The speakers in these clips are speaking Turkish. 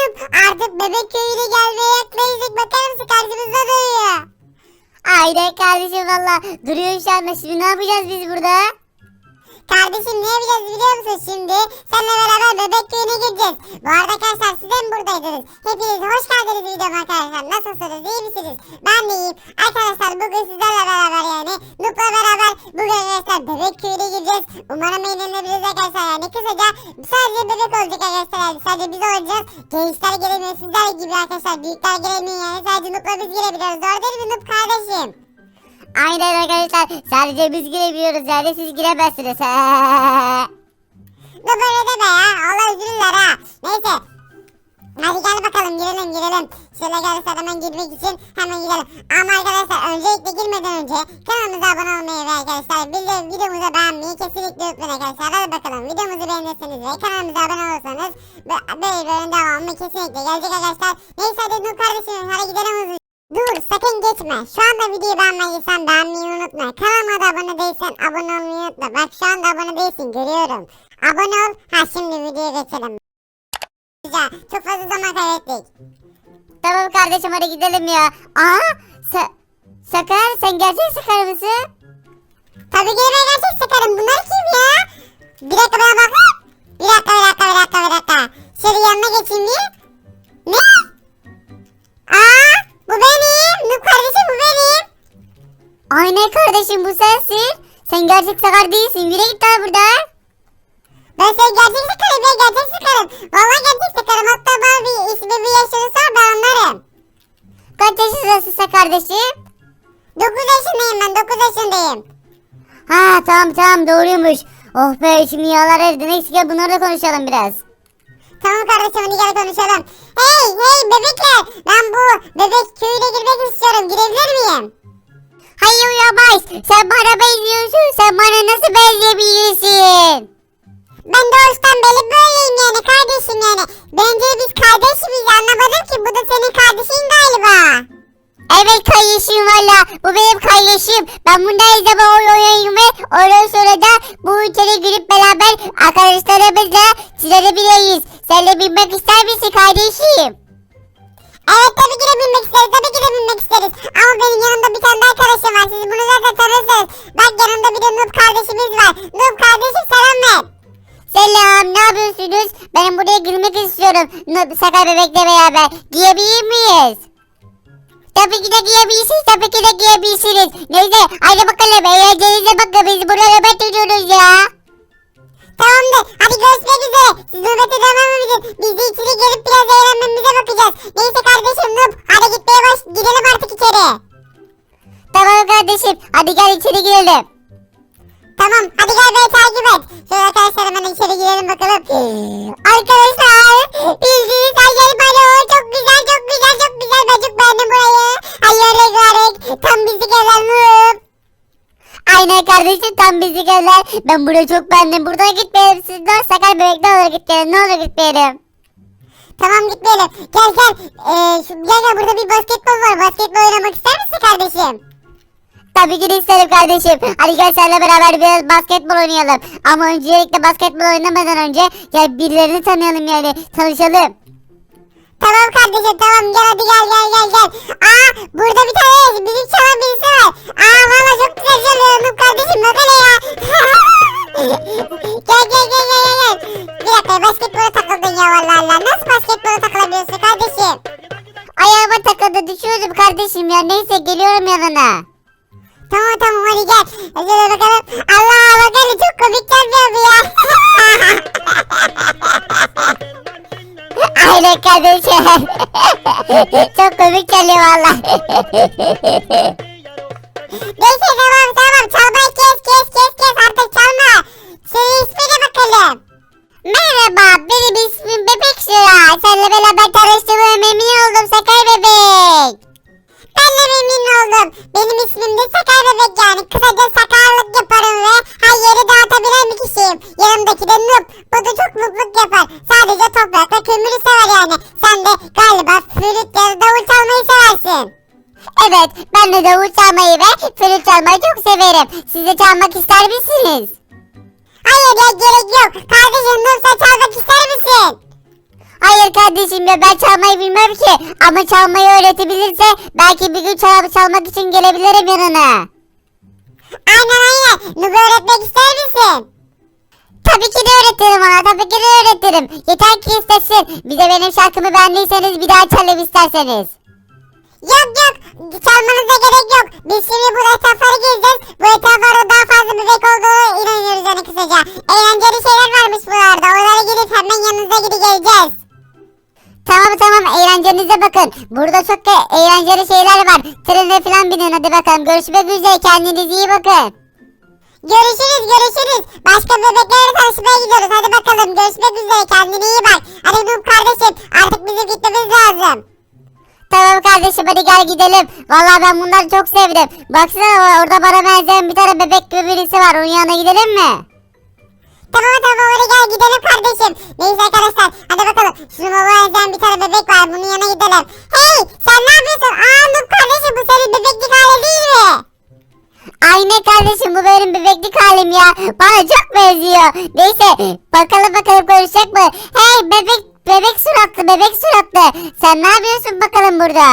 Noob artık bebek köyüne gelmeye yaklaştık. Bakar mısın karşımızda duruyor. Aynen kardeşim valla. Duruyor şu anda. Şimdi ne yapacağız biz burada? Kardeşim ne yapacağız biliyor musun şimdi? Seninle beraber bebek köyüne gideceğiz. Bu arada arkadaşlar siz de mi buradaydınız? Hepiniz hoş geldiniz videoma arkadaşlar. Nasılsınız iyi misiniz? Ben de iyiyim. Arkadaşlar bugün sizlerle beraber yani Nup'la beraber bugün arkadaşlar bebek köyüne gideceğiz. Umarım eğlenebiliriz arkadaşlar yani kısaca sadece bebek olacak arkadaşlar yani sadece biz olacağız. Gençler giremiyor sizler gibi arkadaşlar büyükler giremiyor yani sadece Nup'la biz girebiliyoruz. Doğru değil mi Nup kardeşim? Aynen arkadaşlar. Sadece biz girebiliyoruz yani siz giremezsiniz. Bu böyle deme ya. Allah üzülürler ha. Neyse. Hadi gel bakalım girelim girelim. Şöyle gelirse hemen girmek için hemen girelim. Ama arkadaşlar öncelikle girmeden önce kanalımıza abone olmayı ve arkadaşlar bir de videomuzu beğenmeyi kesinlikle unutmayın arkadaşlar. Hadi bakalım videomuzu beğenirseniz ve kanalımıza abone olursanız bö- böyle böyle devamı kesinlikle gelecek arkadaşlar. Neyse hadi Nur kardeşim hadi gidelim hızlı. Dur sakın geçme. Şu anda videoyu beğenmediysen beğenmeyi unutma. Kanalıma da abone değilsen abone olmayı unutma. Bak şu anda abone değilsin görüyorum. Abone ol. Ha şimdi videoya geçelim. Güzel. Çok fazla zaman kaybettik. tamam kardeşim hadi gidelim ya. Aa! Sa Sakar sen gerçek Sakar mısın? Tabii ki ben gerçek sakarım. Bunlar kim ya? Bir dakika bana bak. Kardeşim bu sensin. Sen gerçek Sakar değilsin. Yürü git lan buradan. Ben senin gerçek sakarım ya gerçek sakarım. Vallahi gerçek sakarım. Hatta bana bir ismi bir yaşını ben anlarım. Kaç yaşındasın sen kardeşim? 9 yaşındayım ben 9 yaşındayım. Ha tamam tamam doğruymuş. Oh be şimdi yağlar erdi. Neyse gel bunları da konuşalım biraz. Tamam kardeşim hadi gel konuşalım. Hey hey bebekler ben bu bebek köyüne girmek istiyorum girebilir miyim? Hayır uyamaz. Sen bana benziyorsun. Sen bana nasıl benzeyebilirsin? Ben doğuştan beri böyleyim yani kardeşim yani. Bence biz kardeşimiz anlamadım ki bu da senin kardeşin galiba. Evet kardeşim valla. Bu benim kardeşim. Ben bundan zaman oyun oynayayım ve ondan sonra da bu ülkede girip beraber arkadaşlarımızla çizebiliriz. Sen de bilmek ister misin kardeşim? Evet tabii ki de bilmek isteriz tabii ki de bilmek isteriz. Ama benim yanımda yanımda bir de Noob kardeşimiz var. Noob kardeşim selam ver. Selam ne yapıyorsunuz? Ben buraya girmek istiyorum. N- Sakar bebekle beraber. Giyebilir miyiz? Tabii ki de giyebilirsiniz. Tabii ki de giyebilirsiniz. Neyse hadi bakalım. Eğlencenize bakın. Biz burada nöbet tutuyoruz ya. Tamamdır hadi görüşmek üzere. Siz nöbete devam edin. Biz de içeri gelip biraz eğlenmemize bakacağız. Neyse kardeşim Noob hadi gitmeye baş gidelim artık içeri. Tamam kardeşim. Hadi gel içeri girelim. Tamam hadi gel beni takip et. Şöyle arkadaşlar hemen içeri girelim bakalım. arkadaşlar bildiğiniz her yer o çok güzel çok güzel çok güzel ben çok beğendim burayı. Hayır rengarenk tam gezen Noob. Aynen kardeşim tam bizi gönder. Ben burayı çok beğendim. Buradan gitmeyelim. Sizden sakar bebek ne olur gitmeyelim. Ne olur gitmeyelim. Tamam gitmeyelim. Gel gel. Ee, şu, gel gel burada bir basketbol var. Basketbol oynamak ister misin kardeşim? Tabii ki de isterim kardeşim. Hadi gel seninle beraber biraz basketbol oynayalım. Ama öncelikle basketbol oynamadan önce gel birilerini tanıyalım yani. Tanışalım. Tamam kardeşim tamam gel hadi gel gel gel gel. Aa burada bir tane bizim çalan birisi var. Aa valla çok güzel çalıyor Noob kardeşim bak hele ya. gel gel gel gel gel gel. Bir dakika basketbola takıldın ya valla Allah. Nasıl basketbola takılabiliyorsun kardeşim? Ayağıma takıldı düşüyordum kardeşim ya. Neyse geliyorum yanına. Tamam tamam hadi gel. Hadi bakalım. Allah bak hele çok komik çalıyor bu ya. Aynen kardeşim. Çok komik geliyor valla. Neyse tamam tamam çalmayı kes kes Evet ben de davul çalmayı ve flüt çalmayı çok severim. Siz de çalmak ister misiniz? Hayır ya gerek yok. Kardeşim sen çalmak ister misin? Hayır kardeşim ya ben çalmayı bilmem ki. Ama çalmayı öğretebilirse belki bir gün çal çalmak için gelebilirim yanına. Aynen aynen. Nubu öğretmek ister misin? Tabii ki de öğretirim ona tabii ki de öğretirim. Yeter ki istesin. Bir de benim şarkımı beğendiyseniz bir daha çalayım isterseniz. Yok yok. Çalmanıza gerek yok. Biz şimdi bu etrafları gezeceğiz. Bu etraflarda daha fazla bebek olduğunu inanıyoruz yani kısaca. Eğlenceli şeyler varmış buralarda. Oralara gidip hemen yanınıza gidip geleceğiz. Tamam tamam eğlencenize bakın. Burada çok da eğlenceli şeyler var. Trene falan binin hadi bakalım. Görüşmek üzere kendinize iyi bakın. Görüşürüz görüşürüz. Başka bebeklerle tanışmaya gidiyoruz. Hadi bakalım görüşmek üzere. Kendine iyi bak. Hadi Nuh kardeşim artık bizim gitmemiz lazım. Tamam kardeşim hadi gel gidelim. Vallahi ben bunları çok sevdim. Baksana orada bana benzeyen bir tane bebek gibi birisi var. Onun yanına gidelim mi? Tamam tamam hadi gel gidelim kardeşim. Neyse arkadaşlar hadi bakalım. Şunu baba benzeyen bir tane bebek var. Bunun yanına gidelim. Hey sen ne yapıyorsun? Aa Nuh kardeşim bu senin bebeklik hali değil mi? Aynen kardeşim bu benim bebeklik halim ya. Bana çok benziyor. Neyse bakalım bakalım konuşacak mı? Hey bebek bebek suratlı bebek suratlı. Sen ne yapıyorsun bakalım burada?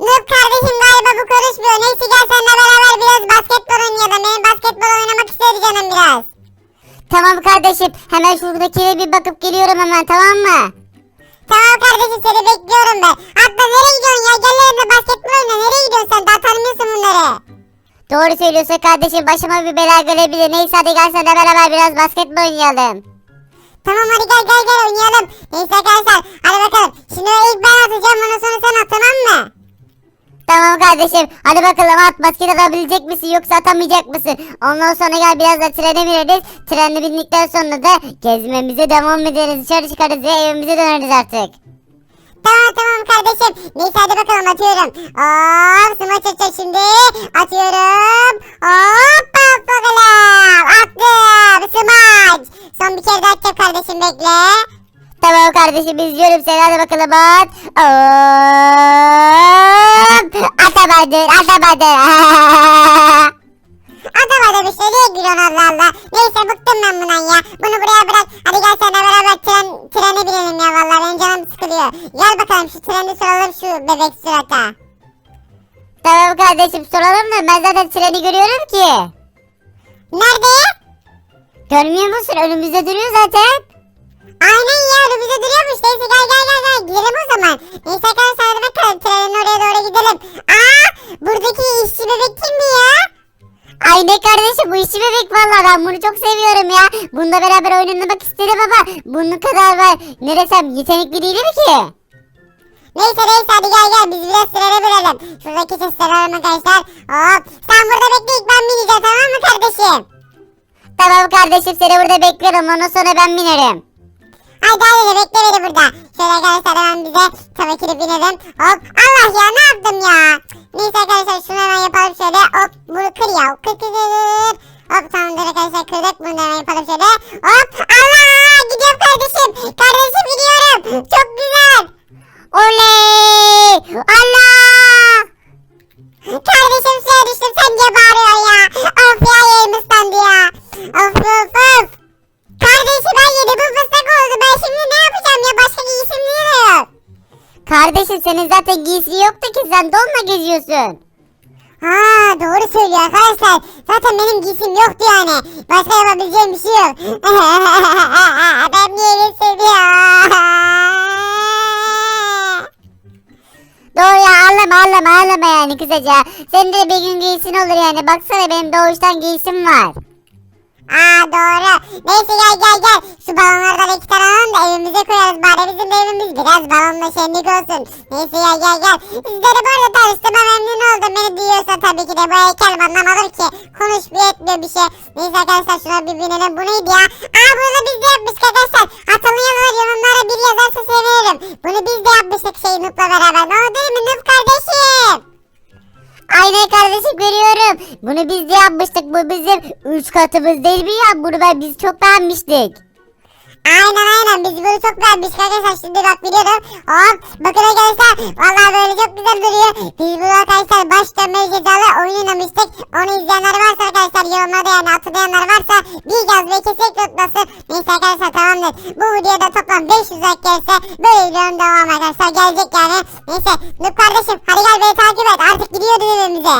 Nuh kardeşim galiba bu konuşmuyor. Neyse gel seninle beraber biraz basketbol oynayalım. Benim basketbol oynamak istedi canım biraz. Tamam kardeşim hemen şuradakine bir bakıp geliyorum hemen tamam mı? Tamam kardeşim seni bekliyorum ben. Hatta nereye gidiyorsun ya? Gel yanımda basketbol oyna. Nereye gidiyorsun sen? Daha tanımıyorsun bunları. Doğru söylüyorsun kardeşim başıma bir bela gelebilir. Neyse hadi gel sen de beraber biraz basketbol oynayalım. Tamam hadi gel gel gel oynayalım. Neyse arkadaşlar hadi bakalım. Şimdi ilk ben atacağım ondan sonra sen at tamam mı? Tamam kardeşim hadi bakalım at basket atabilecek misin yoksa atamayacak mısın? Ondan sonra gel biraz da trene bineriz. Trene bindikten sonra da gezmemize devam ederiz. Dışarı çıkarız ve evimize döneriz artık. Tamam tamam kardeşim. Neyse hadi bakalım atıyorum. Hop smaç atacağım şimdi. Atıyorum. Hop hop bakalım. Attım. Smaç. Son bir kere daha atacağım kardeşim bekle. Tamam kardeşim izliyorum seni hadi bakalım at. Hop. Atamadın atamadın. Atamadım işte niye gülüyorsun Allah Allah. Neyse bıktım ben bundan ya. Bunu buraya bırak. Hadi gel seninle beraber tren, trene binelim ya vallahi benim canım sıkılıyor. Gel bakalım şu treni soralım şu bebek surata. tamam kardeşim soralım da ben zaten treni görüyorum ki. Nerede? Görmüyor musun önümüzde duruyor zaten. Aynen ya önümüzde duruyormuş. Neyse gel gel gel gel gidelim o zaman. Neyse arkadaşlar hadi bakalım trenin oraya doğru gidelim. Aa buradaki işçi bebek kim mi ya? Ay ne kardeşim bu işi bebek valla ben bunu çok seviyorum ya. Bununla beraber oynamak istedim ama bunun kadar var. Ne desem yetenekli değilim ki. Neyse neyse hadi gel gel biz biraz trene binelim. Şuradaki sesleri alalım arkadaşlar. Hop sen burada bekle ilk ben bineceğim tamam mı kardeşim? Tamam kardeşim seni burada bekliyorum ondan sonra ben binerim. Haydi haydi bekle beni burada. Şöyle arkadaşlar hemen bize de binelim. Hop Allah ya ne yaptım ya. Neyse Kardeşim senin zaten giysi yoktu ki sen donla geziyorsun. Ha doğru söylüyor arkadaşlar. Zaten benim giysim yoktu yani. Başka yapabileceğim bir şey yok. ben niye seviyorum? Doğru ya ağlama ağlama ağlama yani kısaca. Senin de bir gün giysin olur yani. Baksana benim doğuştan giysim var. Aa doğru. Neyse gel gel gel. Şu balonlardan iki tane alalım da evimize koyarız. Bari bizim evimiz biraz balonla şenlik olsun. Neyse gel gel gel. Sizleri bu arada tanıştığıma memnun oldum. Beni duyuyorsa tabii ki de bu heykel anlamadım ki. Konuşmuyor etmiyor bir şey. Neyse arkadaşlar şuna bir binelim. Bu neydi ya? Aa bunu da biz de yapmıştık arkadaşlar. Hatırlayanlar yorumlara bir yazarsa sevinirim. Bunu biz de yapmıştık şey Nup'la beraber. Ne oldu değil mi Nup? Aynen kardeşim görüyorum. Bunu biz de yapmıştık. Bu bizim üç katımız değil mi ya? Bunu ben biz çok beğenmiştik. Aynen aynen biz bunu çok beğenmiştik arkadaşlar şimdi bak biliyorum. Hop bakın arkadaşlar valla böyle çok güzel duruyor. Biz bunu arkadaşlar baş dönmeli cezalı oyun oynamıştık. Onu izleyenler varsa arkadaşlar yorumlarda yani hatırlayanlar varsa bir gaz ve kesinlikle unutmasın. Neyse arkadaşlar tamamdır. Bu videoda toplam 500 like gelirse böyle videonun devamı arkadaşlar gelecek yani. Neyse Nup kardeşim hadi gel beni takip et artık gidiyoruz evimize.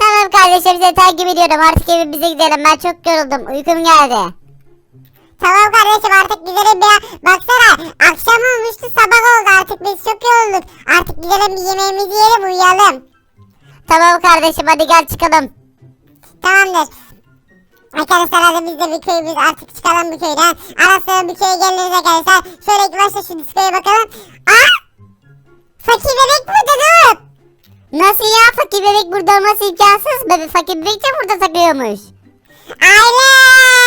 Tamam kardeşim seni takip ediyorum. Artık evimize gidelim. Ben çok yoruldum. Uykum geldi. Tamam kardeşim artık gidelim bir Baksana akşam olmuştu sabah oldu artık biz çok yorulduk. Artık gidelim bir yemeğimizi yiyelim uyuyalım. Tamam kardeşim hadi gel çıkalım. Tamamdır. Arkadaşlar hadi biz de bir köyümüz artık çıkalım bu köyden. Ara sıra bir köye geliriz arkadaşlar. Şöyle ilk başta şu diskoya bakalım. Aa! Fakir bebek burada dur. Nasıl ya fakir bebek burada olması imkansız. Bebe fakir bebek de burada takıyormuş. Aynen.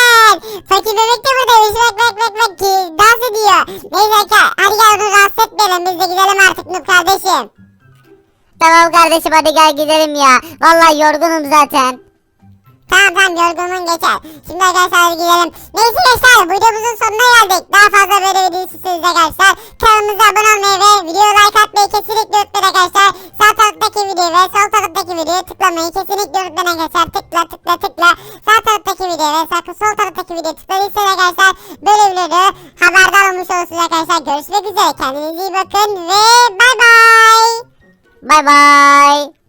Fakir bebek de buradaymış. Bak bak bak bak dans ediyor. Neyse hadi gel onu rahatsız etmeyelim. Biz de gidelim artık Nup kardeşim. Tamam kardeşim hadi gel gidelim ya. Vallahi yorgunum zaten. Tamam tamam yorgunluğun geçer. Şimdi arkadaşlar hadi gidelim. Neyse arkadaşlar videomuzun sonuna geldik. Daha fazla böyle video istiyorsanız arkadaşlar kanalımıza abone olmayı ve videoya like atmayı kesinlikle unutmayın arkadaşlar. Sağ taraftaki videoyu ve sol taraftaki videoyu tıklamayı kesinlikle unutmayın arkadaşlar. Tıkla tıkla tıkla. Sağ taraftaki videoyu ve sağ, sol taraftaki videoyu tıkladıysanız arkadaşlar böyle videoyu haberdar olmuş olursunuz arkadaşlar. Görüşmek üzere. Kendinize iyi bakın ve bay bay. Bay bay.